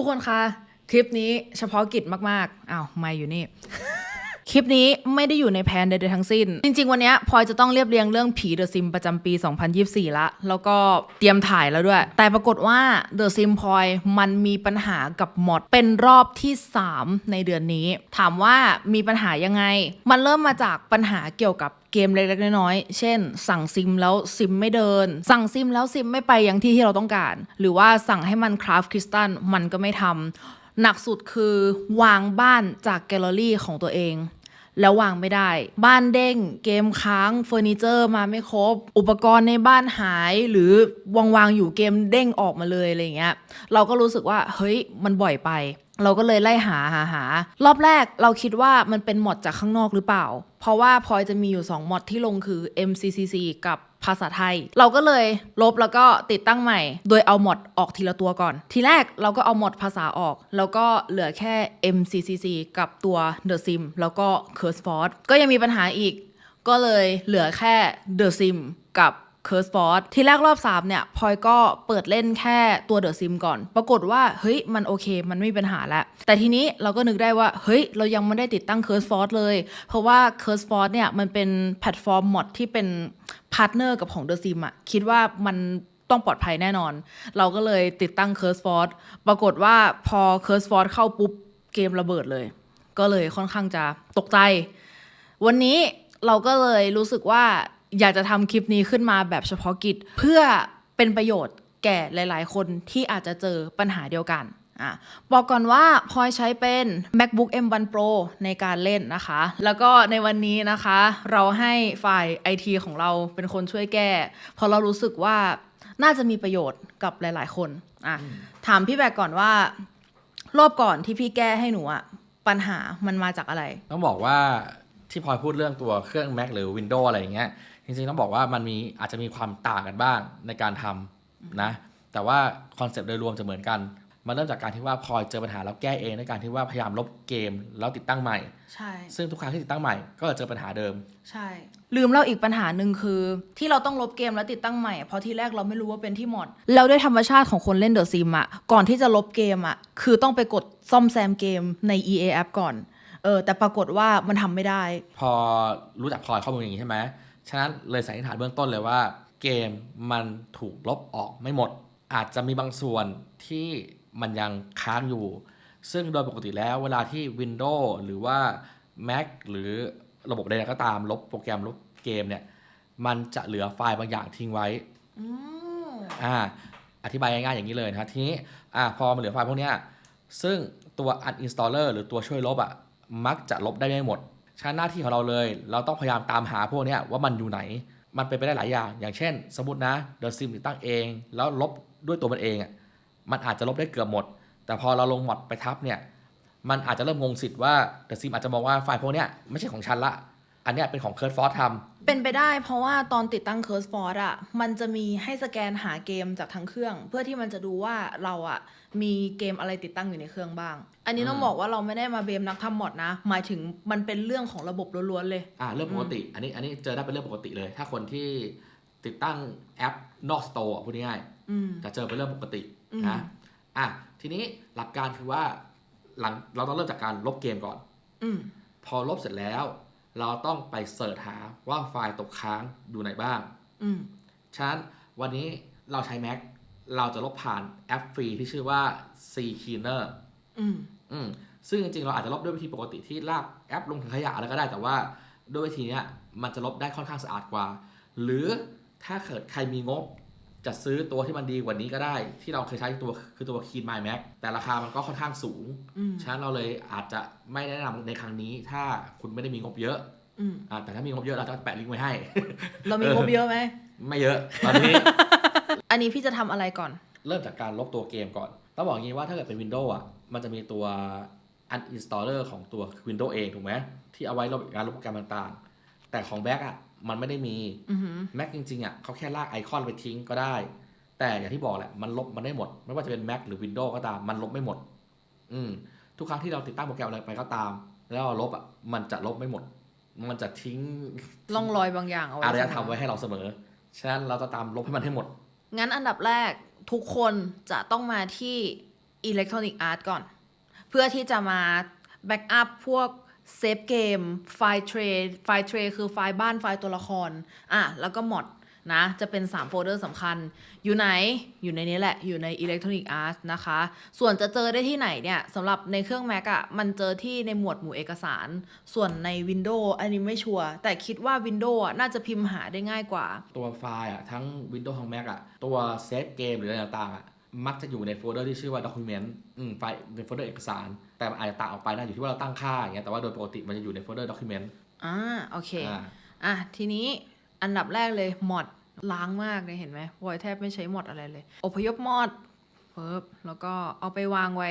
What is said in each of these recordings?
ทุกคนคะ คลิปนี้เฉพาะกิจมากๆอ้าวไม่อยู่นี่ คลิปนี้ไม่ได้อยู่ในแผนใดๆทั้งสิ้น จริง ๆ วันนี้พลอยจะต้องเรียบเรียงเรื่องผีเดอะซิมประจำปี 2024 ละ แล้วก็เตรียมถ่ายแล้วด้วย แต่ปรากฏว่าเดอะซิมพลอยมันมีปัญหากับมอดเป็นรอบที่ 3 ในเดือนนี้ ถามว่ามีปัญหายังไง มันเริ่มมาจากปัญหาเกี่ยวกับ เกมเล็กๆน้อยๆเช่น สั่งซิมแล้วซิมไม่เดิน สั่งซิมแล้วซิมไม่ไปยังที่ที่เราต้องการ หรือว่าสั่งให้มันคราฟคริสตัลมันก็ไม่ทำหนักสุดคือวางบ้านจากแกลเลอรี่ของตัวเองแล้ววางไม่ได้ บ้านเด้ง เกมค้างเฟอร์นิเจอร์มาไม่ครบ อุปกรณ์ในบ้านหาย หรือวางวางๆอยู่เกมเด้งออกมาเลยอะไรเงี้ย เราก็รู้สึกว่า เฮ้ย มันบ่อยไป เราก็เลยไล่หาหาหารอบแรกเราคิดว่ามันเป็นหมดจากข้างนอกหรือเปล่า เพราะว่าพลอยจะมีอยู่ 2 มอดที่ลงคือ MCCC กับภาษาไทย เราก็เลยลบแล้วก็ติดตั้งใหม่ โดยเอามอดออกทีละตัวก่อน ทีแรกเราก็เอามอดภาษาออก แล้วก็เหลือแค่ MCCC กับตัว The Sim แล้วก็ Curse Force ก็ยังมีปัญหาอีก ก็เลยเหลือแค่ The Sim กับ Curse Force ทีแรกรอบ 3 เนี่ยพลอยก็เปิดเล่นแค่ตัว The Sim ก่อน ปรากฏว่าเฮ้ยมันโอเค มันไม่มีปัญหาแล้ว แต่ทีนี้เราก็นึกได้ว่า เฮ้ย เรายังไม่ได้ติดตั้ง Curse Force เลย เพราะว่า Curse Force เนี่ยมันเป็นแพลตฟอร์มมอดที่เป็นพาร์ทเนอร์กับของ The Sim อะคิดว่ามันต้องปลอดภัยแน่นอน เราก็เลยติดตั้ง Curse Force ปรากฏว่าพอ Curse Force เข้าปุ๊บเกมระเบิดเลย ก็เลยค่อนข้างจะตกใจ วันนี้เราก็เลยรู้สึกว่า อยากจะทำคลิปนี้ขึ้นมาแบบเฉพาะกิจ เพื่อเป็นประโยชน์แก่หลาย ๆ คนที่อาจจะเจอปัญหาเดียวกันอะบอกก่อนว่าพลอยใช้เป็น MacBook M1 Pro ในการเล่นนะคะ แล้วก็ในวันนี้นะคะ เราให้ฝ่าย IT ของเราเป็นคนช่วยแก้ เพราะเรารู้สึกว่าน่าจะมีประโยชน์กับหลาย ๆ คนอะถามพี่แบกก่อนว่า รอบก่อนที่พี่แก้ให้หนูอะปัญหามันมาจากอะไร ต้องบอกว่าที่พลอยพูดเรื่องตัวเครื่อง Mac หรือ Windows อะไรอย่างเงี้ย จริงๆต้องบอกว่ามันมีอาจจะมีความต่างกันบ้างในการทำนะแต่ว่าคอนเซปต์โดยรวมจะเหมือนกัน มันเริ่มจากการที่ว่าพลอยเจอปัญหาแล้วแก้เองด้วยการที่ว่าพยายามลบเกมแล้วติดตั้งใหม่ใช่ซึ่งทุกครั้งที่ติดตั้งใหม่ก็จะเจอปัญหาเดิม ใช่ ลืมเล่าอีกปัญหาหนึ่งคือ ที่เราต้องลบเกมแล้วติดตั้งใหม่เพราะที่แรกเราไม่รู้ว่าเป็นที่มอดแล้วด้วยธรรมชาติของคนเล่นเดอะซิมอะก่อนที่จะลบเกมอะคือต้องไปกดซ่อมแซมเกมใน EA App ก่อนเออแต่ปรากฏว่ามันทำไม่ได้ พอรู้จักพลอยข้อมูลอย่างนี้ใช่ไหม ฉะนั้นเลยสันนิษฐานเบื้องต้นเลยว่า เกมมันถูกลบออกไม่หมด อาจจะมีบางส่วนที่มันยังค้างอยู่ ซึ่งโดยปกติแล้วเวลาที่ Windows หรือว่า Mac หรือระบบใดๆก็ตามลบโปรแกรมลบเกมเนี่ย มันจะเหลือไฟล์บางอย่างทิ้งไว้อืมอ่าอธิบายง่ายๆอย่างนี้เลยนะครับทีนี้อ่าพอมันเหลือไฟล์พวกเนี้ยซึ่งตัว uninstaller หรือตัวช่วยลบอะมักจะลบได้ไม่หมด ชั้นหน้าที่ของเราเลย เราต้องพยายามตามหาพวกนี้ว่ามันอยู่ไหน มันเป็นไปได้หลายอย่าง อย่างเช่น สมมตินะเดอะซิมติดตั้งเอง แล้วลบด้วยตัวมันเองอะมันอาจจะลบได้เกือบหมด แต่พอเราลงหมดไปทับเนี่ยมันอาจจะเริ่มงงสิทธิ์ว่าเดอะซิมอาจจะมองว่าไฟล์พวกนี้ไม่ใช่ของฉันละ อันเนี้ยเป็นของ c u r t Force ทำ เป็นไปได้เพราะว่าตอนติดตั้ง Curse Force อะมันจะมีให้สแกนหาเกมจากทั้งเครื่อง เพื่อที่มันจะดูว่าเราอะมีเกมอะไรติดตั้งอยู่ในเครื่องบ้าง อันนี้ต้องอืม บอกว่าเราไม่ได้มาเบมนักทำมอดนะ หมายถึงมันเป็นเรื่องของระบบล้วนๆเลย อ่าเรื่องปกติ อันนี้อันนี้เจอได้เป็นเรื่องปกติเลย ถ้าคนที่ติดตั้งแอปนอกสโตร์พูดง่ายอืม ๆจะเจอเป็นเรื่องปกติอืม นะอะทีนี้หลักการคือว่าหลังเราต้องเริ่มจากการลบเกมก่อน อืม พอลบเสร็จแล้ว เราต้องไปเสิร์ชหาว่าไฟล์ตกค้างอยู่ไหนบ้างอืมฉะนั้นวันนี้เราใช้ Mac เราจะลบผ่านแอปฟรีที่ชื่อว่า C Cleaner อืมอืมซึ่งจริงๆ เราอาจจะลบด้วยวิธีปกติที่ลากแอปลงถังขยะอะไรก็ได้แต่ว่าด้วยวิธีเนี้ยมันจะลบได้ค่อนข้างสะอาดกว่า หรือถ้าเกิดใครมีงบ จะซื้อตัวที่มันดีกว่านี้ก็ได้ ที่เราเคยใช้ตัวคือตัว Clean My Mac แต่ราคามันก็ค่อนข้างสูงอืมฉะนั้นเราเลยอาจจะไม่แนะนำในครั้งนี้ ถ้าคุณไม่ได้มีงบเยอะอืมอ่าแต่ถ้ามีงบเยอะเราจะแปะลิงก์ไว้ให้ เรามีงบเยอะไหมไม่เยอะตอนนี้ อันนี้พี่จะทำอะไรก่อน เริ่มจากการลบตัวเกมก่อนต้องบอกอย่างนี้ว่าถ้าเกิดเป็น Windows อะมันจะมีตัว uninstaller ของตัว Windows เองถูกไหมที่เอาไว้ลบการลบโปรแกรมต่างๆแต่ของ Mac อะ มันไม่ได้มีอือหือ Mac จริงๆอะเขาแค่ลากไอคอนไปทิ้งก็ได้ แต่อย่างที่บอกแหละมันลบมันได้หมด ไม่ว่าจะเป็น Mac หรือ Windows ก็ตามมันลบไม่หมด อืมทุกครั้งที่เราติดตั้งโปรแกรมอะไรไปก็ตาม แล้วเราลบอะมันจะลบไม่หมด มันจะทิ้งล่องรอยบางอย่างเอาไว้อารยธรรมเสมอไว้ให้เราเสมอฉะนั้นเราจะตามลบให้มันให้หมด งั้นอันดับแรกทุกคนจะต้องมาที่ Electronic Art ก่อน เพื่อที่จะมาแบ็กอัพพวก เซฟเกม ไฟล์เทรดไฟล์เทรดคือไฟล์บ้านไฟล์ตัวละคร อะ แล้วก็มอดนะ จะเป็น 3 โฟลเดอร์สำคัญ อยู่ไหน อยู่ในนี้แหละ อยู่ใน Electronic Art นะคะ ส่วนจะเจอได้ที่ไหนเนี่ยสำหรับในเครื่อง Mac อะ่ะ มันเจอที่ในหมวดหมู่เอกสาร ส่วนใน Windows อันนี้ไม่ชัวร์ แต่คิดว่า Windows น่าจะพิมพ์หาได้ง่ายกว่า ตัวไฟล์อะ ทั้ง Windows ทั้ง Mac อะ ตัวเซฟเกมหรืออะไรต่างๆอะ มักจะอยู่ในโฟลเดอร์ที่ชื่อว่า document อืม ไฟล์ในโฟลเดอร์เอกสาร แต่มันอาจจะต่างออกไปนะอยู่ที่ว่าเราตั้งค่าอย่างเงี้ยแต่ว่าโดยปกติมันจะอยู่ในโฟลเดอร์ document อ่าโอเคอ่าอะทีนี้อันดับแรกเลยมอดล้างมากเลยเห็นไหมวอยแทบไม่ใช้มอดอะไรเลย อพยพมอดปึ๊บแล้วก็เอาไปวางไว้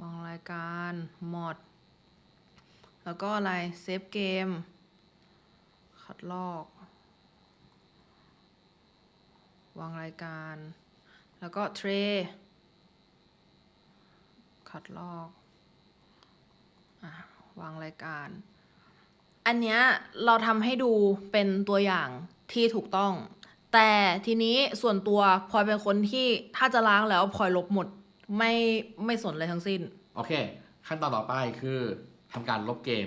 วางรายการมอดแล้วก็อะไรเซฟเกม คัดลอก วางรายการ แล้วก็เทร คัดลอกอวางรายการ อันเนี้ยเราทำให้ดูเป็นตัวอย่างที่ถูกต้อง แต่ทีนี้ส่วนตัวพลอยเป็นคนที่ถ้าจะล้างแล้วพลอยลบหมดไม่ไม่สนอะไรทั้งสิ้น โอเค ขั้นตอนต่อไปคือทำการลบเกม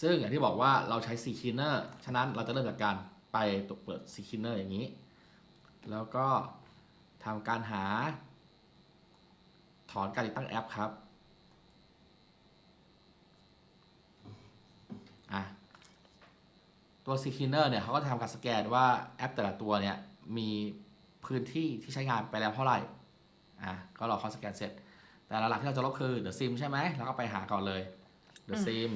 ซึ่งอย่างที่บอกว่าเราใช้ C cleaner ฉะนั้นเราจะเริ่มจากการไปเปิด C cleaner อย่างนี้ แล้วก็ทำการหา ถอนการติดตั้งแอปครับอะตัว C cleaner เนี่ยเขาก็จะทำการสแกนว่าแอปแต่ละตัวเนี่ยมีพื้นที่ที่ใช้งานไปแล้วเท่าไหร่อะก็รอเขาสแกนเสร็จ แต่หลักๆที่เราจะลบคือ The Sim ใช่ไหมเราก็ไปหาก่อนเลย The อืม Sim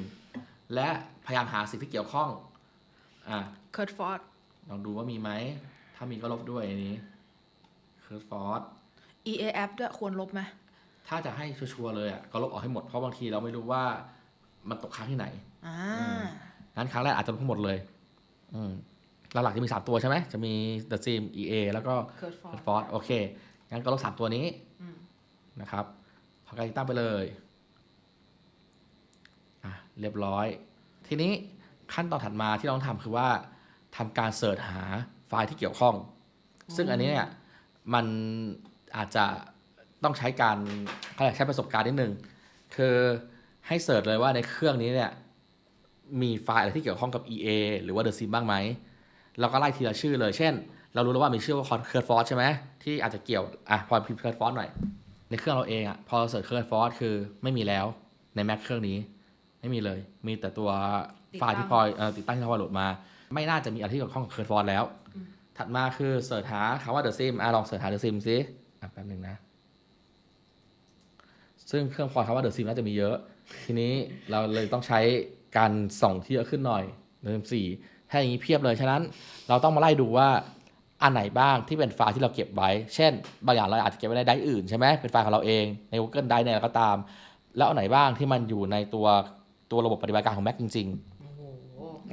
และพยายามหาสิ่งที่เกี่ยวข้องอะเคิร์ดฟอร์ดลองดูว่ามีไหม ถ้ามีก็ลบด้วยอันนี้คือฟอร์ด EA app ด้วยควรลบไหม ถ้าจะให้ชัวร์ๆเลยอะก็ลบออกให้หมดเพราะบางทีเราไม่รู้ว่ามันตกค้างที่ไหนอ่างั้นครั้งแรกอาจจะลบทั้งหมดเลยอืมหลักๆจะมี3ตัวใช่ไหมจะมี The Sim EA แล้วก็เคิร์ดฟอร์ดฟอร์ดโอเคงั้นก็ลบสามตัวนี้อืมนะครับทำการติดตั้งไปเลยอะเรียบร้อย ทีนี้ขั้นตอนถัดมาที่เราต้องทำคือว่าทำการเสิร์ชหาไฟล์ที่เกี่ยวข้อง ซึ่งอันนี้เนี่ยมันอาจจะ ต้องใช้การเขาเรียกใช้ประสบการณ์นิดนึง คือให้เสิร์ชเลยว่าในเครื่องนี้เนี่ยมีไฟล์อะไรที่เกี่ยวข้องกับ EA หรือว่า The Sim บ้างไหมแล้วก็ไล่ทีละชื่อเลย เช่น เรารู้แล้วว่ามีชื่อว่าคอนเคิร์ดฟอร์ใช่ไหมที่อาจจะเกี่ยวอะพอพิมพ์เคิร์ดฟอร์หน่อย ในเครื่องเราเองอะพอเราเสิร์ชเคิร์ดฟอร์คือไม่มีแล้วใน Mac เครื่องนี้ ไม่มีเลย มีแต่ตัวไฟล์ที่พลอยเอ่อติดตั้งที่พลอยโหลดมา ไม่น่าจะมีอะไรที่เกี่ยวข้องกับเคิร์ดฟอร์แล้ว ถัดมาคือเสิร์ชหาคำว่า The Sim อะลองเสิร์ชหา The Sim ซิอะแป๊บหนึงนะ ซึ่งเครื่องพลอยคำว่า The Sim น่าจะมีเยอะ ทีนี้เราเลยต้องใช้การส่องที่เยอะขึ้นหน่อยเริ่มสี่ถ้าอย่างนี้เพียบเลย ฉะนั้นเราต้องมาไล่ดูว่าอันไหนบ้างที่เป็นไฟล์ที่เราเก็บไว้ เช่น บางอย่างเราอาจจะเก็บไว้ในไดร์อื่นใช่ไหมเป็นไฟล์ของเราเองใน Google Drive เนี่ยก็ตาม แล้วอันไหนบ้างที่มันอยู่ในตัวตัวระบบปฏิบัติการของ Mac จริงๆโอ้โห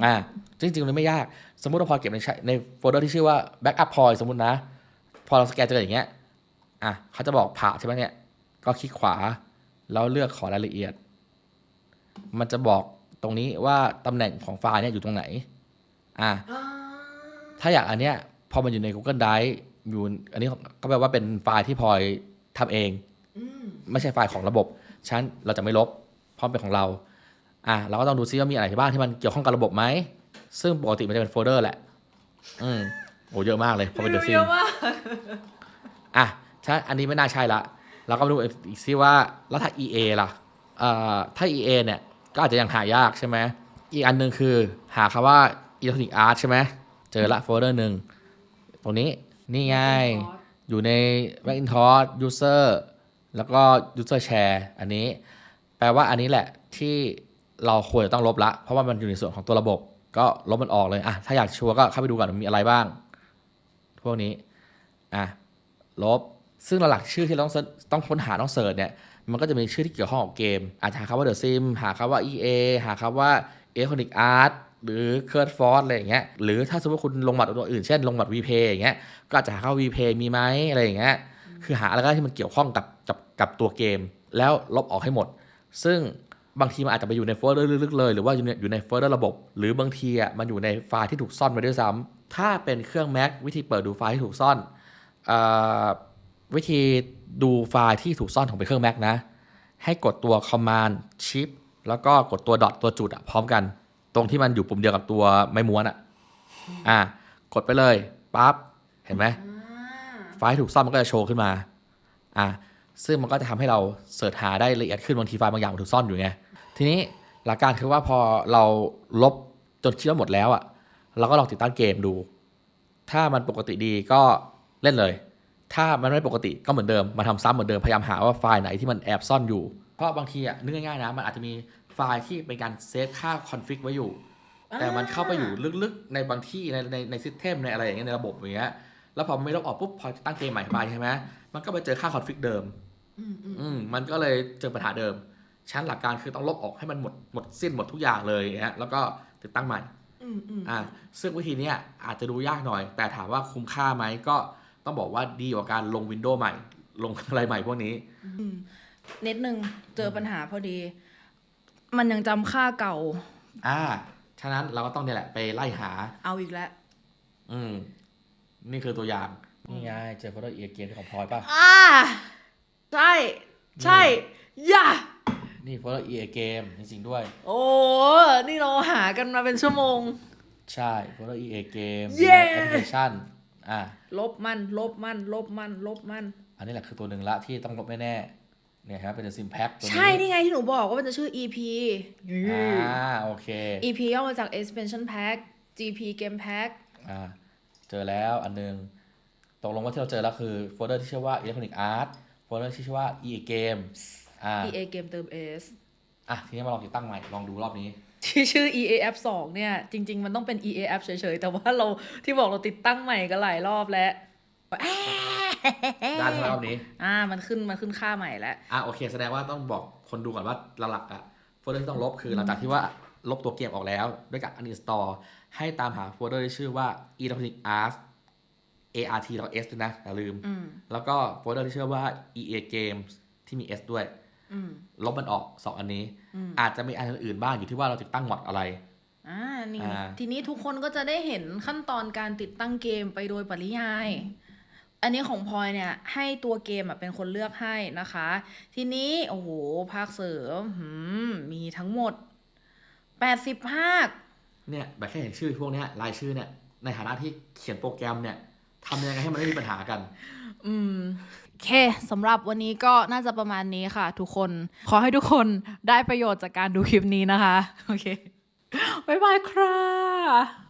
อ่าจริงๆมันไม่ยาก สมมุติเราพอเก็บในใช้ในโฟลเดอร์ที่ชื่อว่า backup point สมมุตินะ พอเราสแกนเจออย่างเงี้ยอะเขาจะบอกผ่าใช่ไหมเนี่ย ก็คลิกขวา แล้วเลือกขอรายละเอียด มันจะบอกตรงนี้ว่าตำแหน่งของไฟล์เนี่ยอยู่ตรงไหน อะอ่าถ้าอยากอันเนี้ยพอมันอยู่ใน Google Drive อยู่อันนี้ก็แปลว่าเป็นไฟล์ที่พลอยทำเองอืมไม่ใช่ไฟล์ของระบบฉะนันเราจะไม่ลบเพราะมันเป็นของเรา อะเราก็ต้องดูซิว่ามีอะไรบ้างที่มันเกี่ยวข้องกับระบบไหม ซึ่งปกติมันจะเป็นโฟลเดอร์แหละ อืมโอ้เยอะมากเลยพอเป็นเดอะซิเยมอะมากอะถ้าอันนี้ไม่น่าใช่ละ เราก็มาดูอีกซิว่าแล้วถ้า EA ล่ะเอ่อถ้า EA เนี่ยก็อาจจะยังหายากใช่ไหมอีกอันหนึ่งคือหาคำว่า Electronic Art ใช่ไหมเจอละโฟลเดอร์หนึ่งตรงนี้นี่ไง อยู่ใน Macintosh User แล้วก็ User Share อันนี้ แปลว่าอันนี้แหละที่เราควรจะต้องลบละ เพราะว่ามันอยู่ในส่วนของตัวระบบ ก็ลบมันออกเลยอะถ้าอยากชัวร์ก็เข้าไปดูก่อนว่ามีอะไรบ้าง พวกนี้อะลบ ซึ่งหลักๆชื่อที่เราต้องต้องค้นหาต้องเสิร์ชเนี่ยมันก็จะมีชื่อที่เกี่ยวข้องกับเกม อาจจะหาคำว่า The Sim หาคำว่า EA หาคำว่า Electronic Art หรือ c u r d Force อะไรอย่างเงี้ยหรือถ้าสมมติคุณลงบัตรตัวอื่นเช่นลงบัตร VPay อย่างเงี้ยก็อาจจะหาคำว่า VPay มีไหมอะไรอย่างเงี้ยคือหาอะไรก็ได้ที่มันเกี่ยวข้องกับกับกับตัวเกม แล้วลบออกให้หมด ซึ่งบางทีมันอาจจะไปอยู่ในโฟลเดอร์ลึกๆเลย หรือว่าอยู่ในอยู่ในโฟลเดอร์ระบบ หรือบางทีอะมันอยู่ในไฟล์ที่ถูกซ่อนไว้ด้วยซ้ำถ้าเป็นเครื่อง Mac วิธีเปิดดูไฟล์ที่ถูกซ่อนอ่อ วิธีดูไฟล์ที่ถูกซ่อนของไปเครื่อง Mac นะ ให้กดตัว Command Shift แล้วก็กดตัวดอทตัวจุดอะพร้อมกัน ตรงที่มันอยู่ปุ่มเดียวกับตัวไม้ม้วนอะอะกดไปเลยปั๊บเห็นไหมไฟล์ถูกซ่อนมันก็จะโชว์ขึ้นมาอะซึ่งมันก็จะทำให้เราเสิร์ชหาได้ละเอียดขึ้นบางทีไฟล์บางอย่างมันถูกซ่อนอยู่ไงทีนี้หลักการคือว่าพอเราลบจนคิดว่าหมดแล้วอะ เราก็ลองติดตั้งเกมดู ถ้ามันปกติดีก็เล่นเลย ถ้ามันไม่ปกติก็เหมือนเดิมมาทำซ้ำเหมือนเดิมพยายามหาว่าไฟล์ไหนที่มันแอบซ่อนอยู่ เพราะบางทีอะนึกง่ายๆนะมันอาจจะมีไฟล์ที่เป็นการเซฟค่าคอนฟิกไว้อยู่ แต่มันเข้าไปอยู่ลึกๆในบางที่ในในในซิสเต็มในอะไรอย่างเงี้ยในระบบอย่างเงี้ยแล้วพอไม่ลบออกปุ๊บพอตั้งเกมใหม่ไปใช่ไหมมันก็ไปเจอค่าคอนฟิกเดิมอืมมันก็เลยเจอปัญหาเดิมชั้นหลักการคือต้องลบออกให้มันหมดหมดสิ้นหมดทุกอย่างเลยอย่างเงี้ยแล้วก็ติดตั้งใหม่อืมอืมอ่าซึ่งวิธีเนี้ยอาจจะดูยากหน่อย แต่ถามว่าคุ้มค่าไหมก็ ต้องบอกว่าดีกว่าการลงวินโดว์ใหม่ ลงอะไรใหม่พวกนี้นิดนึงเจอปัญหาพอดี มันยังจำค่าเก่า อ่า ฉะนั้นเราก็ต้องเนี่ยแหละไปไล่หา เอาอีกแล้ว อืม นี่คือตัวอย่างนี่ไงเจอโฟโต้เอเกมของพลอยป่ะ อ่า ใช่ ใช่ย่า นี่โฟโต้เอเกมจริงๆด้วย โอ้ นี่เราหากันมาเป็นชั่วโมง ใช่โฟโต้เอเกมเย้แอปพลิเคชันอ่า ลบมัน ลบมัน ลบมัน ลบมัน อันนี้แหละคือตัวหนึ่งละที่ต้องลบแน่ๆเนี่ยครับเป็นซิมแพ็คตัวนี้ใช่ นี่ไงที่หนูบอกว่ามันจะชื่อ EP อ่าโอเค EP ย่อมาจาก expansion pack GP game pack อ่าเจอแล้วอันหนึงตกลงว่าที่เราเจอแล้วคือโฟลเดอร์ที่ชื่อว่า Electronic Art โฟลเดอร์ที่ชื่อว่า EA Games อ่า EA game เติม S อะ ทีนี้มาลองติดตั้งใหม่ ลองดูรอบนี้ ที่ชื่อ EAF 2เนี่ย จริง ๆ มันต้องเป็น EAF เฉย ๆ แต่ว่าเราที่บอกเราติดตั้งใหม่กันหลายรอบแล้วได้แล้วรอบนี้ อ่า มันขึ้นมันขึ้นค่าใหม่แล้ว อะโอเค แสดงว่าต้องบอกคนดูก่อนว่าหลักๆอะโฟลเดอร์ที่ต้องลบคือหลังจากที่ว่าลบตัวเกมออกแล้ว ด้วยการ uninstall ให้ตามหาโฟลเดอร์ที่ชื่อว่า Electronic Arts ART แล้ว S ด้วยนะอย่าลืมอืมแล้วก็โฟลเดอร์ที่ชื่อว่า EA Games ที่มี S ด้วยอืม ลบมันออก2อันนี้อืมอาจจะมีอันอื่นๆบ้างอยู่ที่ว่าเราติดตั้งมอดอะไรอ่านี่อ่าทีนี้ทุกคนก็จะได้เห็นขั้นตอนการติดตั้งเกมไปโดยปริยาย อันนี้ของพลอยเนี่ยให้ตัวเกมอะเป็นคนเลือกให้นะคะ ทีนี้โอ้โหภาคเสริมหืมมีทั้งหมด80ภาค เนี่ยแบบแค่เห็นชื่อพวกเนี้ยรายชื่อเนี่ยในฐานะที่เขียนโปรแกรมเนี่ยทำยังไงให้มันไม่มีปัญหากัน อืมโอ เคสำหรับวันนี้ก็น่าจะประมาณนี้ค่ะ ทุกคน ขอให้ทุกคนได้ประโยชน์จากการดูคลิปนี้นะคะ โอเค บ๊ายบายครับ